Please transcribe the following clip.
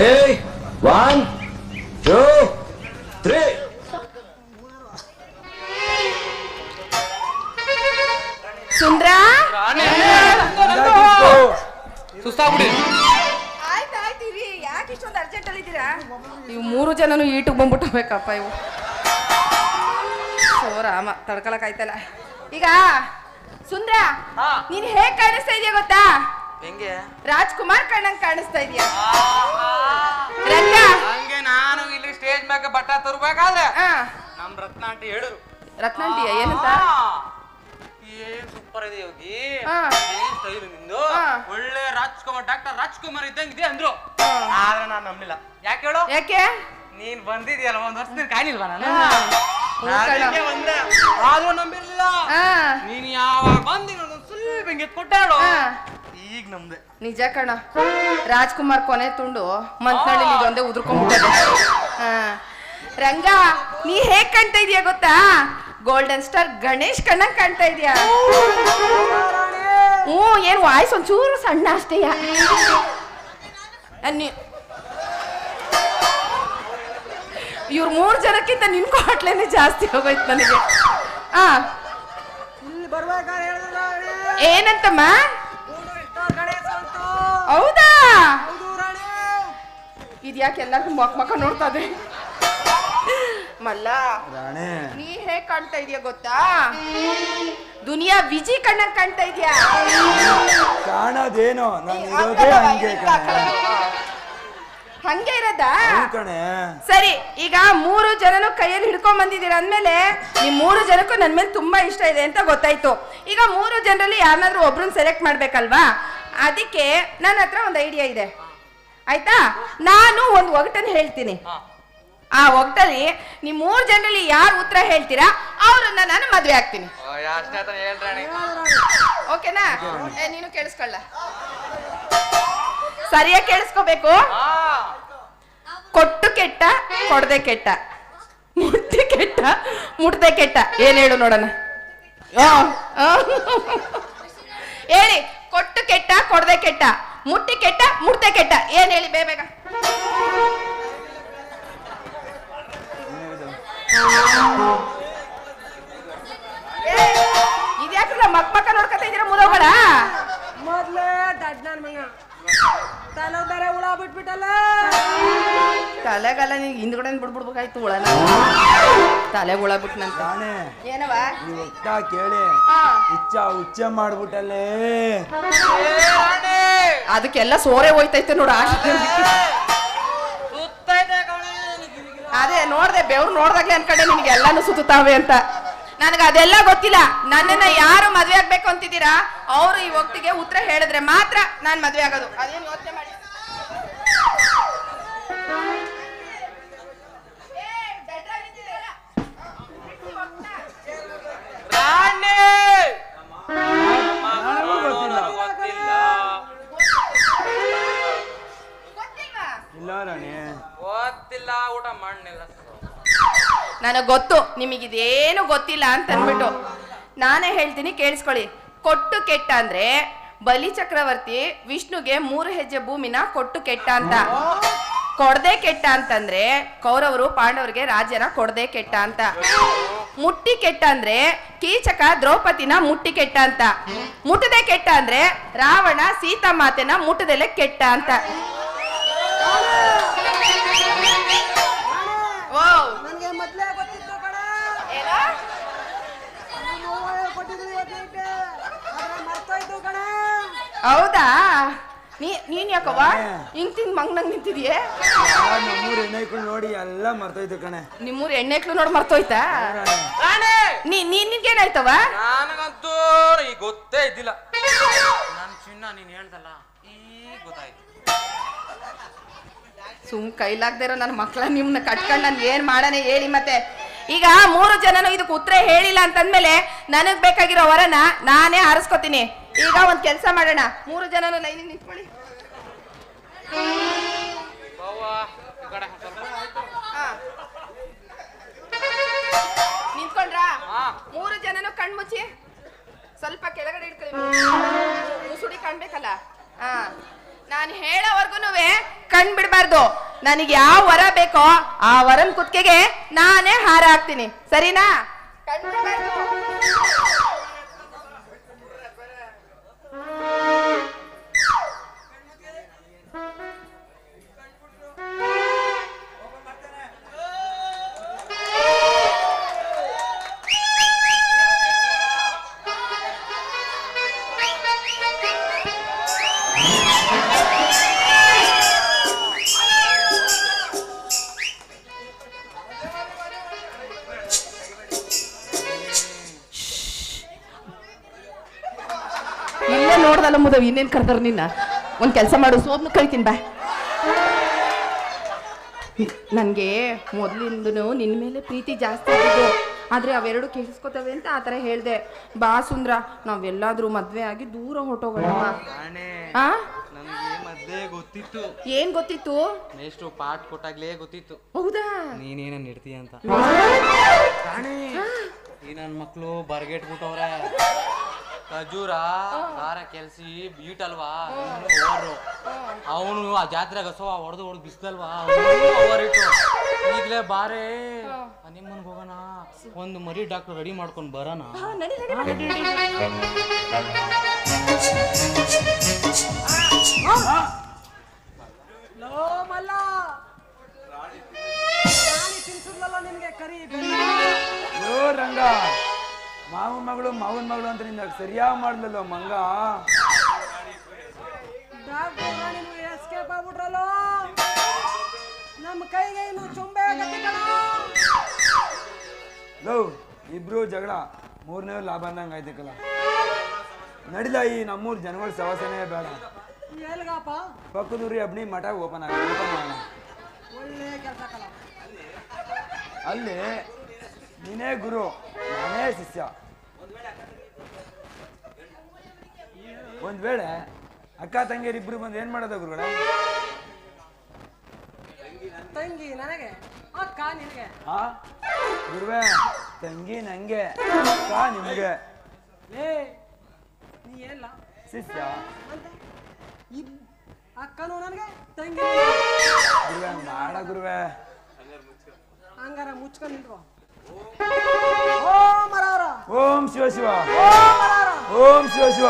Ready one two three ಸುಂದ್ರ? ಸುಸ್ತಾಗ್ಬಿಡಿ. ಆಯ್ತು ಆಯ್ತು ಇರಿ. ಯಾಕೆ ಇಷ್ಟೊಂದು ಅರ್ಜೆಂಟ್ ಅಲ್ಲಿ ಇದ್ದೀರಾ? ಇವು ಮೂರು ಜನನು ಈಟಿಗೆ ಬಂದ್ಬಿಟ್ಟಬೇಕಪ್ಪ ಇವು. ಸೋ ರಾಮ ತಡ್ಕೊಳಕ್ ಆಯ್ತಲ್ಲ. ಈಗ ಸುಂದ್ರ ಹಾ. ನೀನ್ ಹೇಗ್ ಕಾಣಿಸ್ತಾ ಇದೆಯಾ ಗೊತ್ತಾ? ಹೆಂಗೆ? ರಾಜ್ಕುಮಾರ್ ಕಣ್ಣಂಗ್ ಕಾಣಿಸ್ತಾ ಇದೀಯ? ಹಂಗೆ ನಾನು ಇಲ್ಲಿ ಸ್ಟೇಜ್ ಮ್ಯಾಗ ಬಟ್ಟ ತರ್ಬೇಕಾದ್ರೆ ಆ, ನಮ್ ರತ್ನ ಆಂಟಿ ಹೇಳಿದ್ರು. ರತ್ನಂಟಿಯ ಏನಂತ? ಆ, ಏನ್ ಸೂಪರ್ ಇದೆ ಯೋಗಿ? ಹಾ. ಏನ್ ಸ್ಟೈಲ್ ನಿಂದು? ಹಾ. ಒಳ್ಳೆ ರಾಜ್ಕುಮಾರ್ ಡಾಕ್ಟರ್ ರಾಜ್ಕುಮಾರ್ ಇದ್ದಂಗಿದೆ ಅಂದ್ರು. ಆದ್ರೆ ನಾನು ನಂಬಲಿಲ್ಲ ಯಾಕೆ ಹೇಳು? ಯಾಕೆ? ನೀನ್ ಬಂದಿದ್ಯಲ್ಲ ಒಂದ್ ವರ್ಷ ನೀನ್ ಕಾಣಿಲ್ವಾ ನಾನು? ಕಣ. ಬಂದೆ ಆದ್ರೂ ನಂಬಿರ್ಲಿಲ್ಲ. ಆ, ನೀನ್ ಯಾವಾಗ ಬಂದಿ ನಾನು ಸ್ವಲ್ಪ ಹಿಂಗೆ ಕೊಟ್ಟಾಳು ಆ. ಈಗ ನಮ್ದೆ. ನಿಜ ಕಣ. ರಾಜ್ಕುಮಾರ್ ಕೊನೆ ತುಂಡು ಮಂತ್ನಳ್ಳಿ ಇದೊಂದೇ ಉದುರ್ಕೊಂಡ್ಬಿಟ್ಟದೆ ಹಾ. ರಂಗ ನೀ ಹೇಗ್ ಕಾಣ್ತಾ ಇದೀಯ ಗೊತ್ತಾ? ಗೋಲ್ಡನ್ ಸ್ಟಾರ್ ಗಣೇಶ್ ಕಣ್ಣಂಗ್ ಕಾಣ್ತಾ ಇದೀಯ? ಹ್ಞೂ ಏನ್ ವಾಯ್ಸ್ ಒಂಚೂರು ಸಣ್ಣ ಅಷ್ಟೇಯ ಅನ್ನಿ ಇವ್ರ ಮೂರ್ ಜನಕ್ಕಿಂತ ನಿನ್ ಕೋಟ್ಲೇನೆ ಜಾಸ್ತಿ ಹೋಗೋಯ್ತು ನನಗೆ. ಆ. ಏನಂತಮ್ಮ? ಇದ್ಯಾಕೆ ಎಲ್ಲರಿಗೂ ಮಕ್ ಮಕ್ಕ ನೋಡ್ತಾ ಇದೆ ಮಲ್ಲ ರಾಣೆ. ನೀ ಹೇಗ್ ಕಾಣ್ತಾ ಇದೀಯ ಗೊತ್ತಾ? ದುನಿಯಾ ವಿಜಿ ಕಣ್ಣ ಕಾಣ್ತಾ ಇದೀಯಾ? ಕಾಣೋದೇನೋ ನಾನು ಇರೋದೇ ಹಂಗೆ ಹಂಗೆ ಇರೋದಾ? ಕಣೆ. ಸರಿ ಈಗ ಮೂರು ಜನನು ಕೈಯಲ್ಲಿ ಹಿಡ್ಕೊಂಡ್ ಬಂದಿದ್ದೀರ ಅಂದ್ಮೇಲೆ ನಿಮ್ ಮೂರು ಜನಕ್ಕೂ ನನ್ ಮೇಲೆ ತುಂಬಾ ಇಷ್ಟ ಇದೆ ಅಂತ ಗೊತ್ತಾಯ್ತು. ಈಗ ಮೂರು ಜನರಲ್ಲಿ ಯಾರನ್ನಾದ್ರೂ ಒಬ್ರನ್ನ ಸೆಲೆಕ್ಟ್ ಮಾಡ್ಬೇಕಲ್ವಾ? ಅದಕ್ಕೆ ನನ್ನ ಹತ್ರ ಒಂದು ಐಡಿಯಾ ಇದೆ. ಆಯ್ತಾ? ನಾನು ಒಂದು ಒಗಟನ್ನು ಹೇಳ್ತೀನಿ. ಆ ಒಗಟಲ್ಲಿ ನಿಮ್ ಮೂರು ಜನರಲ್ಲಿ ಯಾರು ಉತ್ತರ ಹೇಳ್ತೀರಾ ಅವ್ರನ್ನ ನಾನು ಮದ್ವೆ ಆಗ್ತೀನಿ. ಓಕೆನಾ? ನೀನು ಕೇಳಿಸ್ಕೊಳ್ಳ. ಸರಿಯಾಗಿ ಕೇಳಿಸ್ಕೋಬೇಕು? ಹಾ. ಕೊಟ್ಟು ಕೆಟ್ಟ ಕೊಡದೆ ಕೆಟ್ಟ. ಮುಟ್ಟಿ ಕೆಟ್ಟ ಮುಟ್ಟದೆ ಕೆಟ್ಟ. ಏನ್ ಹೇಳು ನೋಡೋಣ. ಹೇಳಿ ಕೊಟ್ಟು ಕೆಟ್ಟ ಕೊಡದೆ ಕೆಟ್ಟ. ಮುಟ್ಟಿ ಕೆಟ್ಟ ಮುಟ್ಟೆ ಕೆಟ್ಟ. ಏನ್ ಹೇಳಿ ಬೇ ಬೇಗ. ಏ, ಇದ್ಯಾಕ್ರಲ್ಲ ಮಕ್ ಮಕ್ಕ ನೋಡ್ಕೊತಾ ಇದೀರ ಮುದೋಗಳ ಮೊದ್ಲೇ ದಡ್ಡ ನನ್ ಮಗ. ತಲೆ ಬೇರೆ ಹುಳ ಬಿಟ್ಬಿಟ್ಟಲ್ಲ. ತಲೆಗಲ್ಲ ನೀನ್ ಹಿಂದ್ಗಡೆ ಬಿಡ್ಬಿಡ್ಬೇಕಾಯ್ತು ಉಳನ ತಲೆ ಹುಳ ಬಿಟ್ನಂತ. ಏನವ? ನೀವು ಕೇಳಿ. ಆ, ಉಚ್ಚ ಹುಚ್ಚ ಮಾಡ್ಬಿಟ್ಟಲ್ಲೇ. ಅದಕ್ಕೆಲ್ಲ ಸೋರೆ ಹೋಯ್ತೈತೆ ನೋಡು ಅದೇ. ನೋಡ್ದೆ ಬೆವ್ರು ನೋಡ್ದಾಗ್ಲೇ ಅನ್ಕಂಡೆ ನಿನ್ಗೆ ಎಲ್ಲಾನು ಸುತ್ತಾವೆ ಅಂತ. ನನಗೆ ಅದೆಲ್ಲ ಗೊತ್ತಿಲ್ಲ. ನನ್ನನ್ನ ಯಾರು ಮದ್ವೆ ಆಗ್ಬೇಕು ಅಂತಿದ್ದೀರಾ? ಅವರು ಈ ಒಟ್ಟಿಗೆ ಉತ್ತರ ಹೇಳಿದ್ರೆ ಮಾತ್ರ ನಾನ್ ಮದ್ವೆ ಆಗೋದು. ಅದೇನು ಯೋಚನೆ ಮಾಡಿ? ನನಗೆ ಗೊತ್ತು, ನಿಮಗಿದೇನು ಗೊತ್ತಿಲ್ಲ ಅಂತ ಅಂದ್ಬಿಟ್ಟು. ನಾನೇ ಹೇಳ್ತೀನಿ, ಕೇಳಿಸ್ಕೊಳ್ಳಿ. ಕೊಟ್ಟು ಕೆಟ್ಟ ಅಂದ್ರೆ ಬಲಿ ಚಕ್ರವರ್ತಿ ವಿಷ್ಣುಗೆ ಮೂರು ಹೆಜ್ಜೆ ಭೂಮಿನ ಕೊಟ್ಟು ಕೆಟ್ಟ ಅಂತ. ಕೊಡದೆ ಕೆಟ್ಟ ಅಂತಂದ್ರೆ ಕೌರವರು ಪಾಂಡವರಿಗೆ ರಾಜ್ಯನ ಕೊಡದೆ ಕೆಟ್ಟ ಅಂತ. ಮುಟ್ಟಿ ಕೆಟ್ಟ ಅಂದ್ರೆ ಕೀಚಕ ದ್ರೌಪದಿನ ಮುಟ್ಟಿ ಕೆಟ್ಟ ಅಂತ. ಮುಟ್ಟದೆ ಕೆಟ್ಟ ಅಂದ್ರೆ ರಾವಣ ಸೀತಾ ಮಾತೆನ ಮುಟ್ಟದೆಲೆ ಕೆಟ್ಟ ಅಂತ ಓ ನನ್ಗೆ ಮೊದ್ಲೇ ಗೊತ್ತಿತ್ತು ಕಣ ಏನೋ ಕೊಟ್ಟಿದ್ರು ಇವತ್ತು ಆದ್ರೆ ಮರ್ತೋಯ್ತು ಕಣ ಹೌದಾ? ನೀ ನೀನ್ ಯಾಕವ್ವ. ಹಿಂಗ್ ತಿಂದ್ ಮಂಗ್ನಂಗ್ ನಿಂತಿದ್ಯೆ? ನಮ್ಮೂರು ನೋಡಿ ಎಲ್ಲ ಮರ್ತೋಯ್ತು ಕಣೆ. ನಿಮ್ಮೂರ್ ಎಣ್ಣೆಕ್ಳು ನೋಡಿ ಮರ್ತೋಯ್ತಾ? ರಾಣಿ ನೀ ನೀನ್ ನಿನ್ಗೇನಾಯ್ತವ ನನಗಂತೂ ಈಗ ಗೊತ್ತೇ ಇದ್ದಿಲ್ಲ. ನನ್ ಚಿನ್ನ ನೀನ್ ಹೇಳ್ದಲ್ಲ ಈಗ ಗೊತ್ತಾಯ್ತು. ಸುಮ್ ಕೈಲಾಗ್ದೇ ಇರೋ ನನ್ನ ಮಕ್ಳ ನಿಮ್ನ ಕಟ್ಕೊಂಡು ನಾನು ಏನ್ ಮಾಡನೆ ಹೇಳಿ ಮತ್ತೆ. ಈಗ ಮೂರು ಜನನು ಇದಕ್ಕೆ ಉತ್ತರ ಹೇಳಿಲ್ಲ ಅಂತಂದ್ಮೇಲೆ ನನಗ್ ಬೇಕಾಗಿರೋ ವರನ ನಾನೇ ಆರಿಸ್ಕೊತೀನಿ ಈಗ ಒಂದ್ ಕೆಲಸ ಮಾಡೋಣ. ಮೂರು ಜನನ ಲೈನಿಗೆ ನಿಂತ್ಕೊಳ್ಳಿ. ನಿಂತ್ಕೊಂಡ್ರ. ಹಾ. ನಿಂತ್ಕೊಂಡ್ರಾ. ಮೂರು ಜನನು ಕಣ್ಮುಚ್ಚಿ ಸ್ವಲ್ಪ ಕೆಳಗಡೆ ಇಟ್ಕೊಳ್ಳಿ. ಮುಸುಡಿ ಕಾಣ್ಬೇಕಲ್ಲ? ಹಾ. ನಾನು ಹೇಳೋವರೆಗೂ ಕಣ್ ಬಿಡಬಾರ್ದು. ನನಗೆ ಯಾವ ವರ ಬೇಕೋ ಆ ವರನ್ ಕುತ್ತಿಗೆಗೆ ನಾನೇ ಹಾರ ಹಾಕ್ತೀನಿ. ಸರಿನಾ? ಕಣ್ಬಿಡ್ಬಾರ್ದು. ಇಲ್ಲೇ ನೋಡ್ದಲ್ಲ ಮುದವ್ ಇನ್ನೇನ್ ಕರ್ದಾರ ನಿನ್ನ? ಒಂದ್ ಕೆಲಸ ಮಾಡು ಸೋದ್ನು ಕಳಿತೀನಿ ಬಾ. ನನಗೆ ಮೊದಲಿಂದನು ನಿನ್ನ ಮೇಲೆ ಪ್ರೀತಿ ಜಾಸ್ತಿ ಆಗಿದ್ದು. ಆದ್ರೆ ಅವೆರಡು ಕೇಳಿಸ್ಕೊತವೆ ಅಂತ ಆ ಥರ ಹೇಳ್ದೆ. ಬಾ ಸುಂದ್ರ ನಾವೆಲ್ಲಾದ್ರೂ ಮದ್ವೆ ಆಗಿ ದೂರ ಹೊಟ್ಟೋಗೋಣಮ್ಮ ಅಣ್ಣೆ ಆ? ನನಗೆ ಮದ್ದೆ ಗೊತ್ತಿತ್ತು. ಏನ್ ಗೊತ್ತಿತ್ತು? ನೆಕ್ಸ್ಟ್ ಪಾಠ ಕೊಟ್ಟಾಗ್ಲೇ ಗೊತ್ತಿತ್ತು. ಹೌದಾ? ನೀನೇನ ನಿಡ್ತೀಯ ಅಂತ. ಈ ನನ್ನ ಮಕ್ಕಳು ಬರ್ಗೆಟ್ಬಿಟ್ಟವ್ರೆ. ಖಜೂರ ಖಾರ ಕೆಲ್ಸಿ ಬೀಟ್ ಅಲ್ವಾ? ಅವನು ಆ ಜಾತ್ರೆಗೆ ಹಸುವ ಹೊಡೆದು ಹೊಡೆದು ಬಿಸ್ದಲ್ವಾ ಅವರಿಟ್ಟು ಈಗಲೇ ಬಾರೇ. ನಿಮ್ಮನ್ಗೆ ಹೋಗೋಣ. ಒಂದು ಮರಿ ಡಾಕ್ಟರ್ ರೆಡಿ ಮಾಡ್ಕೊಂಡು ಬರೋಣ ನಿನ್ಗೆ ಕರಿ. ರಂಗ. ಮಾವನ ಮಗಳು ಮಾವನ ಮಗಳು ಅಂತ ನಿನ್ನ ಸರಿಯಾಗಿ ಮಾಡ್ಲಲ್ಲ ಮಂಗ? ಎಸ್ಕೇಪ್ ಆಗ್ಬಿಟ್ರಲ್ಲೋ? ನಮ್ಮ ಕೈಗೆ ಇನ್ನು ಚುಂಬೆ ಇಬ್ರು ಜಗಳ ಮೂರನೇ ಲಾಭ ಅಂದಂಗೆ ಆಯ್ತಕ್ಕಲ್ಲ ನಡಿಲ ಈ ನಮ್ಮೂರ್ ಜನಗಳ ಸವಾಸನೆ ಬೇಡ. ಎಲ್ಗಪ್ಪ ಪಕ್ಕದೂರಿ ಅಬ್ನಿ ಮಠ ಓಪನ್ ಆಗ ಓಪನ್ ಮಾಡೋಣ. ಒಳ್ಳೆ ಕೆಲಸ ಕಲ ಅಲ್ಲಿ ನೀನೇ ಗುರು ನಾನೇ ಶಿಷ್ಯ. ಒಂದ್ ವೇಳೆ ಅಕ್ಕ ತಂಗಿಯರಿಬ್ರು ಬಂದು ಏನ್ ಮಾಡೋದ ಗುರುಗಳ? ತಂಗಿ ನನಗೆ ಅಕ್ಕ ನಿನಗೆ. ಆ? ಗುರುವೆ ತಂಗಿ ನಂಗೆ ಅಕ್ಕ ನಿಮ್ಗೆ. ಏ ನೀ ಎಲ್ಲ ಶಿಷ್ಯ? ಅಂತ ಇಬ್ ಅಕ್ಕನು ನನಗೆ ತಂಗಿ ಗುರುವೆ ಮಾಡ ಗುರುವೆ. ಹಂಗಾರ ಮುಚ್ಕೊಂಡು ನಿಂತ್ಕೋ. ಓ ಮರವರ ಓಂ ಶಿವ ಶಿವ. ಓಂ ಶಿವ ಶಿವ.